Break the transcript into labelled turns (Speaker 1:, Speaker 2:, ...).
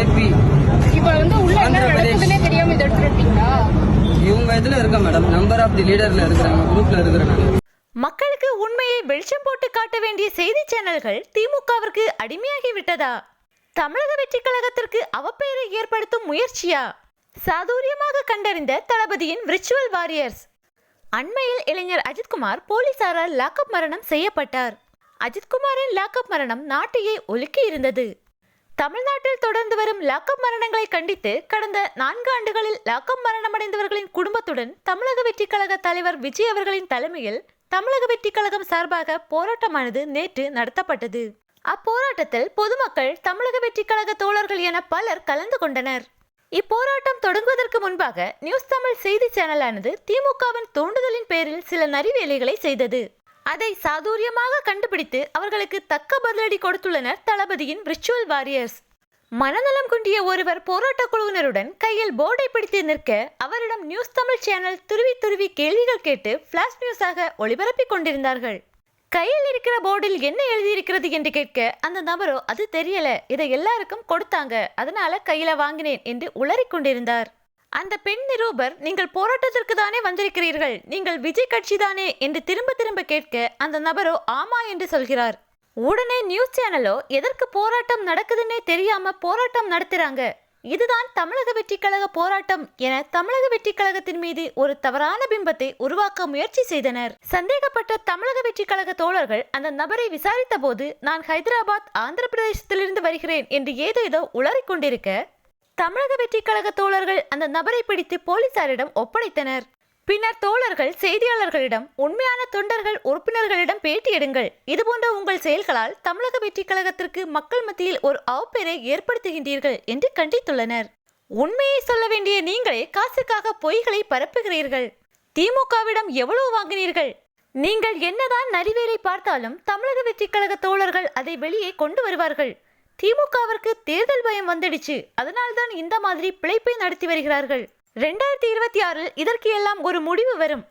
Speaker 1: AB
Speaker 2: இப்போ வந்து உள்ள என்ன
Speaker 1: ஆந்திர பிரதேஷ்.
Speaker 2: நடக்குதுன்னே தெரியாம இதை எடுத்துட்டீங்களா
Speaker 1: இவங்க இதுல இருக்க மேடம் நம்பர் ஆஃப் தி லீடர்ல இருக்கிறாங்க. குரூப்ல இருக்கிறேன் நான்
Speaker 3: மக்களுக்கு உண்மையை வெளிச்சம் போட்டு காட்ட வேண்டிய செய்தி சேனல்கள் திமுகவிற்கு அடிமையாகி விட்டதா? தமிழக வெற்றி கழகத்திற்கு அவப்பெயரை ஏற்படுத்தும் முயற்சியா? சாதுரியமாக கண்டறிந்த தளபதியின் விர்ச்சுவல் வாரியர்ஸ் அண்மையில் இளைஞர் அஜித்குமார் போலீசாரால் லாக்அப் மரணம் செய்யப்பட்டார். அஜித்குமாரின் லாக்அப் மரணம் நாட்டையே ஒலுக்கி இருந்தது தமிழ்நாட்டில் தொடர்ந்து வரும் லாக்கப் மரணங்களை கண்டித்து கடந்த நான்கு ஆண்டுகளில் லாக்கப் மரணமடைந்தவர்களின் குடும்பத்துடன் தமிழக வெற்றிக் கழக தலைவர் விஜய் அவர்களின் தலைமையில் தமிழக வெற்றிக் கழகம் சார்பாக போராட்டமானது நேற்று நடத்தப்பட்டது. அப்போராட்டத்தில் பொதுமக்கள் தமிழக வெற்றிக் கழக தோழர்கள் என பலர் கலந்து கொண்டனர். இப்போராட்டம் தொடங்குவதற்கு முன்பாக நியூஸ் தமிழ் செய்தி சேனலானது திமுகவின் தூண்டுதலின் பேரில் சில நரிவேலைகளை செய்தது. அதை சாதுரியமாக கண்டுபிடித்து அவர்களுக்கு தக்க பதிலடி கொடுத்துள்ளனர் தளபதியின் விர்ச்சுவல் வாரியர்ஸ் மனநலம் குன்றிய ஒருவர் போராட்ட குழுவினருடன் கையில் போர்டை பிடித்து நிற்க அவரிடம் நியூஸ் தமிழ் சேனல் துருவி துருவி கேள்விகள் கேட்டு ஃபிளாஷ் நியூஸாக ஒளிபரப்பிக் கொண்டிருந்தார்கள். கையில் இருக்கிற போர்டில் என்ன எழுதியிருக்கிறது என்று கேட்க அந்த நபரோ அது தெரியல இதை எல்லாருக்கும் கொடுத்தாங்க அதனால கையில வாங்கினேன் என்று உளறிக் கொண்டிருந்தார். அந்த பெண் நிரூபர் நீங்கள் போராட்டத்திற்கு தானே வந்திருக்கிறீர்கள்? நீங்கள் விஜய் கட்சி தானே என்று திரும்ப திரும்ப கேட்க அந்த நபரோ ஆமா என்று சொல்கிறார். உடனே நியூஸ் சேனலோ எதற்கு போராட்டம் நடக்குதுன்னே தெரியாம போராட்டம் நடத்துறாங்க. இதுதான் தமிழக வெற்றிக் கழக போராட்டம் என தமிழக வெற்றிக் கழகத்தின் மீது ஒரு தவறான பிம்பத்தை உருவாக்க முயற்சி செய்தனர். சந்தேகப்பட்ட தமிழக வெற்றிக் கழக தோழர்கள் அந்த நபரை விசாரித்த போது நான் ஹைதராபாத் ஆந்திர பிரதேசத்திலிருந்து வருகிறேன் என்று ஏதோ ஏதோ உளறிக்கொண்டிருக்க தமிழக வெற்றிக் கழக தோழர்கள் அந்த நபரை பிடித்து போலீசாரிடம் ஒப்படைத்தனர். பின்னர் தோழர்கள் செய்தியாளர்களிடம் உண்மையான தொண்டர்கள் உறுப்பினர்களிடம் பேட்டி எடுங்கள். இதுபோன்ற உங்கள் செயல்களால் தமிழக வெற்றி கழகத்திற்கு மக்கள் மத்தியில் ஒரு அவப்பெயரை ஏற்படுத்துகின்றீர்கள் என்று கண்டித்துள்ளனர். உண்மையை சொல்ல வேண்டிய நீங்களே காசுக்காக பொய்களை பரப்புகிறீர்கள். திமுகவிடம் எவ்வளவு வாங்கினீர்கள்? நீங்கள் என்னதான் நரிவேலை பார்த்தாலும் தமிழக வெற்றி கழக தோழர்கள் அதை வெளியே கொண்டு வருவார்கள். திமுகவிற்கு தேர்தல் பயம் வந்துடுச்சு. அதனால்தான் இந்த மாதிரி பிழைப்பை நடத்தி வருகிறார்கள். ரெண்டாயிரத்தி இருபத்தி ஆறில் இதற்கு எல்லாம் ஒரு முடிவு வரும்.